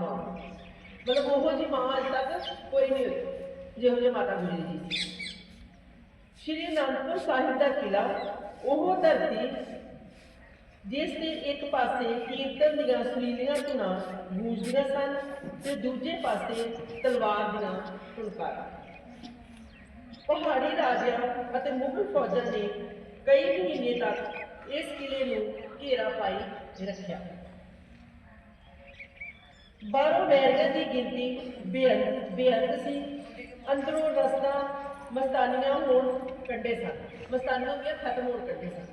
ਮਤਲਬ ਉਹੋ ਜੀ ਮਾਂ ਅੱਜ ਤੱਕ ਕੋਈ ਨਹੀਂ ਹੋਈ, ਜਿਹੋ ਜਿਹੀ ਮਾਤਾ ਗੁਜਰੀ ਜੀ ਸ਼੍ਰੀ ਅਨੰਦਪੁਰ ਸਾਹਿਬ ਦਾ ਕਿਲਾ ਉਹ ਧਰਤੀ ਜਿਸ ਦੇ ਇੱਕ ਪਾਸੇ ਕੀਰਤਨ ਦੀਆਂ ਸੁਰੀਲੀਆਂ ਧੁਨਾਂ ਗੂੰਜਦੀਆਂ ਸਨ ਤੇ ਦੂਜੇ ਪਾਸੇ ਤਲਵਾਰ ਦੀਆਂ ਫੁਲਕਾਰਾਂ। ਪਹਾੜੀ ਰਾਜਿਆਂ ਅਤੇ ਮੁਗਲ ਫੌਜਾਂ ਨੇ ਕਈ ਮਹੀਨੇ ਤੱਕ ਇਸ ਕਿਲੇ ਨੂੰ ਘੇਰਾ ਪਾਈ ਰੱਖਿਆ। ਬਾਹਰੋਂ ਬੈਰੀਆਂ ਦੀ ਗਿਣਤੀ ਬੇਅੰਤ ਬੇਅੰਤ ਸੀ। ਅੰਦਰੋਂ ਰਸਤਾ ਮਸਤਾਨੀਆਂ ਹੋਣ ਕੱਢੇ ਸਨ। ਮਸਤਾਨੀਆਂ ਦੀਆਂ ਖਤਮ ਹੋਣ ਕੱਢੇ ਸਨ।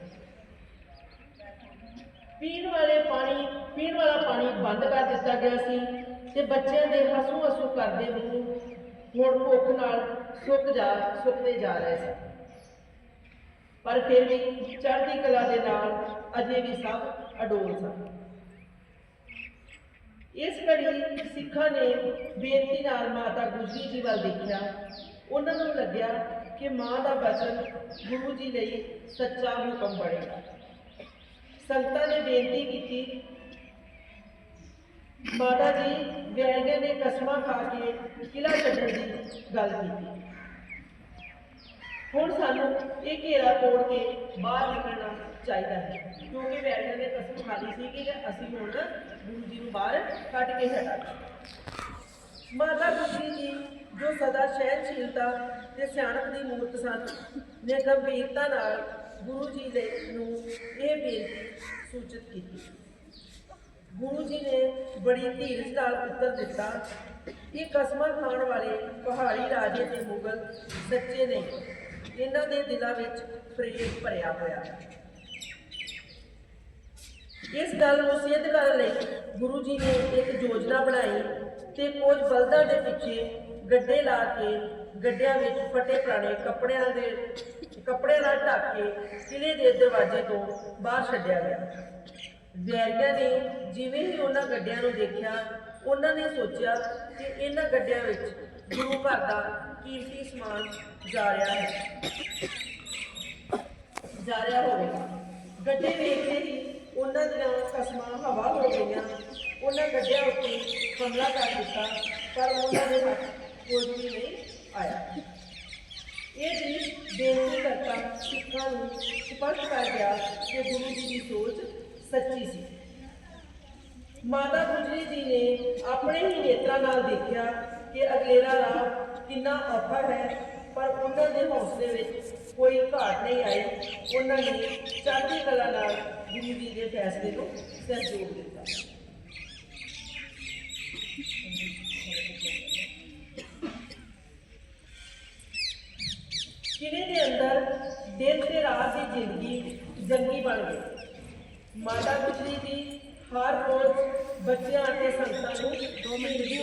ਪੀਣ ਵਾਲੇ ਪਾਣੀ, ਪੀਣ ਵਾਲਾ ਪਾਣੀ ਬੰਦ ਕਰ ਦਿੱਤਾ ਗਿਆ ਸੀ ਤੇ ਬੱਚਿਆਂ ਦੇ ਹਸੂ ਹਸੂ ਕਰਦੇ ਮੂੰਹ ਹੁਣ ਭੁੱਖ ਨਾਲ ਸੁੱਕ ਜਾ, ਸੁੱਕਦੇ ਜਾ ਰਹੇ ਸਨ। ਪਰ ਫਿਰ ਵੀ ਚੜ੍ਹਦੀ ਕਲਾ ਦੇ ਨਾਲ ਅਜੇ ਵੀ ਸਭ ਅਡੋਲ ਸਨ। ਇਸ ਘੜੀ ਸਿੱਖਾਂ ਨੇ ਬੇਨਤੀ ਨਾਲ ਮਾਤਾ ਗੁਜਰੀ ਜੀ ਵੱਲ ਦੇਖਿਆ। ਉਹਨਾਂ ਨੂੰ ਲੱਗਿਆ ਕਿ ਮਾਂ ਦਾ ਬਚਨ ਗੁਰੂ ਜੀ ਲਈ ਸੱਚਾ ਹੁਕਮ ਬਣੇਗਾ ਸੰਗਤਾਂ ਨੇ ਬੇਨਤੀ ਕੀਤੀ, ਮਾਤਾ ਜੀ ਵੈਰੀਆਂ ਨੇ ਕਸਮਾਂ ਖਾ ਕੇ ਕਿਲਾ ਛੱਡਣ ਦੀ ਗੱਲ ਕੀਤੀ। ਹੁਣ ਸਾਨੂੰ ਇਹ ਘੇਰਾ ਤੋੜ ਕੇ ਬਾਹਰ ਨਿਕਲਣਾ ਚਾਹੀਦਾ ਹੈ। ਕਿਉਂਕਿ ਵੈਰੀਆਂ ਨੇ ਕਸਮ ਖਾਲੀ ਸੀ ਕਿ ਅਸੀਂ ਹੁਣ ਗੁਰੂ ਜੀ ਨੂੰ ਬਾਹਰ ਕੱਢ ਕੇ ਹਟਾਂਗੇ ਮਾਤਾ ਗੁਜਰੀ ਜੀ, ਜੋ ਸਦਾ ਸਹਿਨਸ਼ੀਲਤਾ ਤੇ ਸਿਆਣਪ ਦੀ ਮੂਰਤ ਸਨ, ਨੇ ਗੰਭੀਰਤਾ ਨਾਲ ਗੁਰੂ ਜੀ ਦੇ ਨੂੰ ਇਹ ਬੇਨਤੀ ਸੂਚਿਤ ਕੀਤੀ। ਗੁਰੂ ਜੀ ਨੇ ਬੜੀ ਧੀਰਜ ਨਾਲ ਉੱਤਰ ਦਿੱਤਾ ਇਹ ਕਸਮਾਂ ਖਾਣ ਵਾਲੇ ਪਹਾੜੀ ਰਾਜੇ ਤੇ ਮੁਗਲ ਸੱਚੇ ਨਹੀਂ। ਇਹਨਾਂ ਦੇ ਦਿਲਾਂ ਵਿੱਚ ਪ੍ਰੇਮ ਭਰਿਆ ਹੋਇਆ। ਹੈ ਇਸ ਗੱਲ ਨੂੰ ਸਿੱਧ ਕਰਨ ਲਈ ਗੁਰੂ ਜੀ ਨੇ ਇੱਕ ਯੋਜਨਾ ਬਣਾਈ ਤੇ ਕੁਝ ਬਲਦਾਂ ਦੇ ਪਿੱਛੇ ਗੱਡੇ ਲਾ ਕੇ ਗੱਡਿਆਂ ਵਿੱਚ ਫਟੇ ਪੁਰਾਣੇ ਕੱਪੜਿਆਂ ਦੇ ਕੱਪੜਿਆਂ ਨਾਲ ਢੱਕ ਕੇ ਕਿਲੇ ਦੇ ਦਰਵਾਜ਼ੇ ਤੋਂ ਬਾਹਰ ਛੱਡਿਆ ਗਿਆ। ਵੈਰੀਆਂ ਨੇ ਜਿਵੇਂ ਹੀ ਉਹਨਾਂ ਗੱਡਿਆਂ ਨੂੰ ਦੇਖਿਆ, ਉਹਨਾਂ ਨੇ ਸੋਚਿਆ ਕਿ ਇਹਨਾਂ ਗੱਡਿਆਂ ਵਿੱਚ ਗੁਰੂ ਘਰ ਦਾ ਕੀਮਤੀ ਸਮਾਨ ਜਾ ਰਿਹਾ ਹੈ। ਜਾ ਰਿਹਾ ਹੋਵੇਗਾ। ਗੱਡੇ ਵੇਖਦੇ ਹੀ ਉਹਨਾਂ ਦੀਆਂ ਕਸਮਾਂ ਹਵਾ ਹੋ ਗਈਆਂ, ਉਹਨਾਂ ਗੱਡਿਆਂ ਉੱਤੇ ਹਮਲਾ ਕਰ ਦਿੱਤਾ, ਪਰ ਉਹਨਾਂ ਦੇ ਹੱਥ ਕੁਝ ਵੀ ਨਹੀਂ ਆਇਆ। ਇਹ ਦ੍ਰਿਸ਼ ਬੇਨਤੀ ਕਰਤਾ ਸਿੱਖਾਂ ਨੂੰ ਸਪਸ਼ਟ ਕਰ ਗਿਆ ਕਿ ਗੁਰੂ ਜੀ ਦੀ ਸੋਚ ਸੱਚੀ ਸੀ। ਮਾਤਾ ਗੁਜਰੀ ਜੀ ਨੇ ਆਪਣੇ ਹੀ ਨੇਤਰਾਂ ਨਾਲ ਦੇਖਿਆ ਕਿ ਅਗਲੇਰਾ ਰਾਹ ਕਿੰਨਾ ਔਖਾ ਹੈ ਪਰ ਉਹਨਾਂ ਦੇ ਹੌਸਲੇ ਵਿੱਚ ਕੋਈ ਘਾਟ ਨਹੀਂ ਆਈ। ਉਹਨਾਂ ਨੇ ਚੜ੍ਹਦੀ ਕਲਾ ਨਾਲ ਗੁਰੂ ਜੀ ਦੇ ਫੈਸਲੇ ਨੂੰ ਸਹਿਯੋਗ ਦਿੱਤਾ। ਕਿਲੇ ਦੇ ਅੰਦਰ ਦਿਨ ਤੇ ਰਾਤ ਦੀ ਜ਼ਿੰਦਗੀ ਜੰਗੀ ਬਣ ਗਈ। ਮਾਤਾ ਗੁਜਰੀ ਦੀ ਹਰ ਰੋਜ਼ ਬੱਚਿਆਂ ਅਤੇ ਸੰਗਤਾਂ ਨੂੰ ਦੋ ਮਿੰਟ ਦੀ